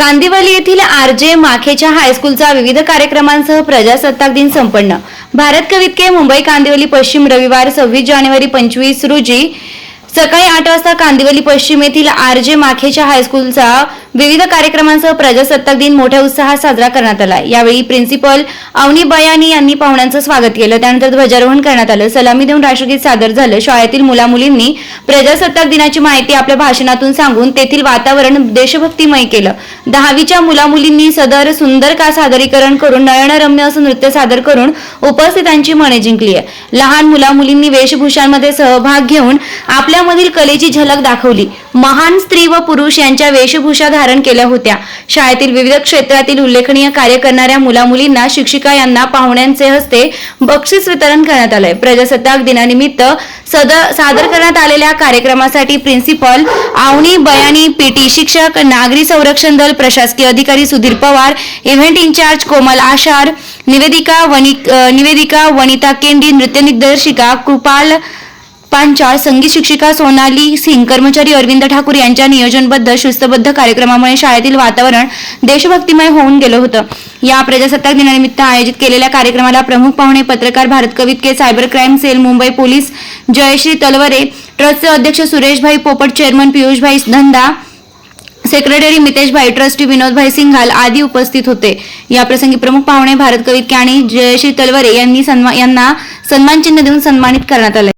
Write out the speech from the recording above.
कांदिवली येथील R J माखेच्या हायस्कूलचा विविध कार्यक्रमांसह प्रजासत्ताक दिन संपन्न. भारत कवितके मुंबई कांदिवली पश्चिम रविवार सव्वीस जानेवारी पंचवीस रोजी सकाळी आठ वाजता कांदिवली पश्चिम येथील आर जे माखेच्या हायस्कूलचा विविध कार्यक्रमांसह प्रजासत्ताक दिन मोठ्या उत्साहात साजरा करण्यात आला. यावेळी प्रिन्सिपल अवनी बयानी यांनी पाहुण्यांचं स्वागत केलं. त्यानंतर ध्वजारोहण करण्यात आलं. सलामी देऊन राष्ट्रगीत सादर झालं. शाळेतील मुलामुलींनी प्रजासत्ताक दिनाची माहिती आपल्या भाषणातून सांगून तेथील वातावरण देशभक्तिमय केलं. दहावीच्या मुलामुलींनी सदर सुंदर का सादरीकरण करून नयनरम्य असं नृत्य सादर करून उपस्थितांची मने जिंकली आहे. लहान मुलामुलींनी वेशभूषांमध्ये सहभाग घेऊन आपल्यामधील कलेची झलक दाखवली. महान स्त्री व पुरुष यांच्या वेशभूषा धारण केल्या होत्या. शाळेतील विविध क्षेत्रातील उल्लेखनीय कार्य करणाऱ्या मुलामुलींना शिक्षिका यांना पाहुण्यांचे हस्ते बक्षीस वितरण करण्यात आलंय. प्रजासत्ताक दिनानिमित्त सदर सादर करण्यात आलेल्या कार्यक्रमासाठी प्रिन्सिपल आवनी बयानी पीटी शिक्षक नागरी संरक्षण दल प्रशासकीय अधिकारी सुधीर पवार इव्हेंट इन्चार्ज कोमल आशार निवेदिका वनि निवेदिका वनिता केंडी नृत्य दिग्दर्शिका कृपाल पांचाळ संगीत शिक्षिका सोनाली सिंग कर्मचारी अरविंद ठाकूर यांच्या नियोजनबद्ध शिस्तबद्ध कार्यक्रमामुळे शाळेतील वातावरण देशभक्तिमय होऊन गेलं होतं. या प्रजासत्ताक दिनानिमित्त आयोजित केलेल्या कार्यक्रमाला प्रमुख पाहुणे पत्रकार Bharat Kavitake cyber crime cell Mumbai police Jayashree Talware ट्रस्टचे अध्यक्ष Sureshbhai Popat chairman Piyushbhai Dhanda secretary Miteshbhai trustee Vinodbhai Singhal आदी उपस्थित होते. या प्रसंगी प्रमुख पाहुणे भारत कवितके आणि जयश्री तलवरे यांनी सन्मा यांना सन्मानचिन्ह देऊन सन्मानित करण्यात आले.